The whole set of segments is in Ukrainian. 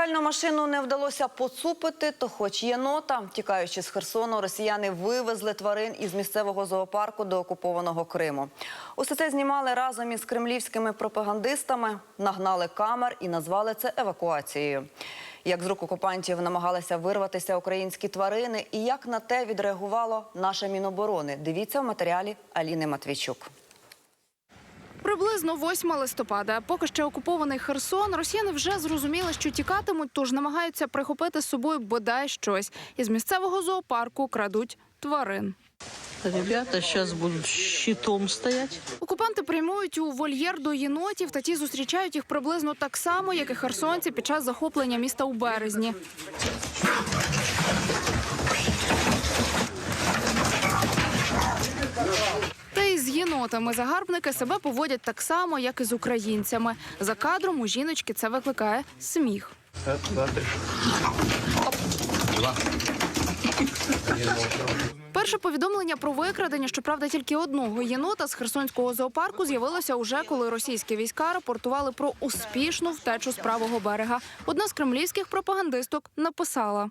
Пральну машину не вдалося поцупити, то хоч єнота. Тікаючи з Херсону, росіяни вивезли тварин із місцевого зоопарку до окупованого Криму. Усе це знімали разом із кремлівськими пропагандистами, нагнали камер і назвали це евакуацією. Як з рук окупантів намагалися вирватися українські тварини, і як на те відреагувало наше Міноборони. Дивіться в матеріалі Аліни Матвійчук. Приблизно 8 листопада. Поки ще окупований Херсон, росіяни вже зрозуміли, що тікатимуть, тож намагаються прихопити з собою бодай щось. Із місцевого зоопарку крадуть тварин. Ребята сейчас будут щитом стоять. Окупанти прямують у вольєр до єнотів, та ті зустрічають їх приблизно так само, як і херсонці під час захоплення міста у березні. Єнотами загарбники себе поводять так само, як і з українцями. За кадром у жіночки це викликає сміх. Перше повідомлення про викрадення, щоправда, тільки одного єнота з херсонського зоопарку з'явилося уже коли російські війська рапортували про успішну втечу з правого берега. Одна з кремлівських пропагандисток написала.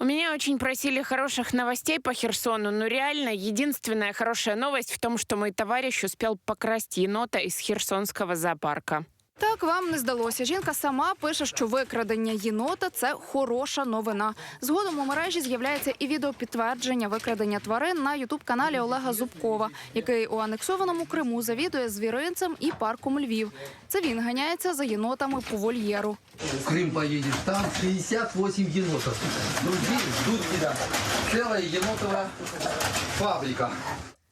У меня очень просили хороших новостей по Херсону, но реально единственная хорошая новость в том, что мой товарищ успел покрасть енота из херсонского зоопарка. Так вам не здалося. Жінка сама пише, що викрадення єнота це хороша новина. Згодом у мережі з'являється і відеопідтвердження викрадення тварин на ютуб-каналі Олега Зубкова, який у анексованому Криму завідує звіринцем і парком Львів. Це він ганяється за єнотами по вольєру. В Крым поедешь, там 68 енотов. Другие ждут тебя. Целая енотовая фабрика.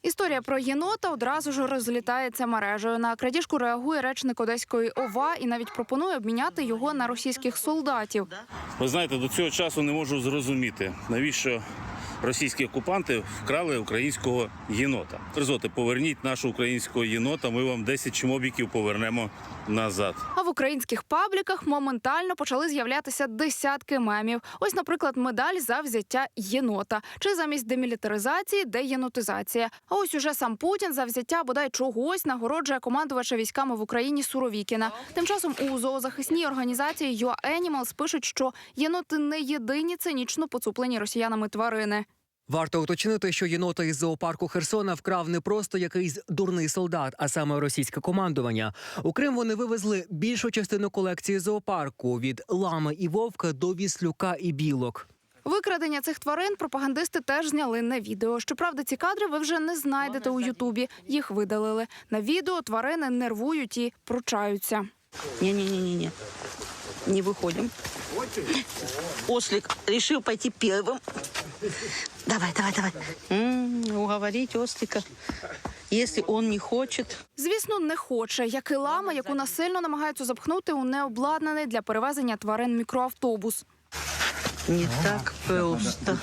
Історія про єнота одразу ж розлітається мережею. На крадіжку реагує речник Одеської ОВА і навіть пропонує обміняти його на російських солдатів. Ви знаєте, до цього часу не можу зрозуміти, навіщо російські окупанти вкрали українського єнота. Призоти, поверніть нашого українського єнота, ми вам 10 чмобіків повернемо назад. А в українських пабліках моментально почали з'являтися десятки мемів. Ось, наприклад, медаль за взяття єнота, чи замість демілітаризації деєнотизація. А ось уже сам Путін за взяття бодай чогось нагороджує командувача військами в Україні Суровікіна. Тим часом у зоозахисній організації UA Animals пишуть, що єноти не єдині цинічно поцуплені росіянами тварини. Варто уточнити, що єнота із зоопарку Херсона вкрав не просто якийсь дурний солдат, а саме російське командування. У Крим вони вивезли більшу частину колекції зоопарку від лами і вовка до віслюка і білок. Викрадення цих тварин пропагандисти теж зняли на відео. Щоправда, ці кадри ви вже не знайдете у Ютубі. Їх видалили. На відео тварини нервують і пручаються. Не-не-не-не-не. Не выходим. Ослик решил пойти первым. Давай, давай, давай. М, уговорить ослика. Если он не хочет, Звісно, не хоче, як і лама, яку насильно намагаються запхнути у необладнаний для перевезення тварин мікроавтобус. не так просто.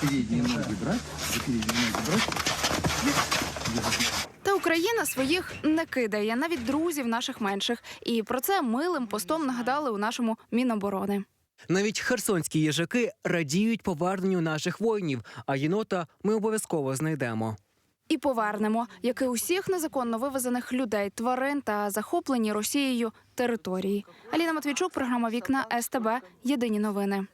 Та Україна своїх не кидає, навіть друзів наших менших. І про це милим постом нагадали у нашому Міноборони. Навіть херсонські їжаки радіють поверненню наших воїнів, а єнота ми обов'язково знайдемо. І повернемо, як і усіх незаконно вивезених людей, тварин та захоплені Росією території. Аліна Матвійчук, програма Вікна СТБ. Єдині новини.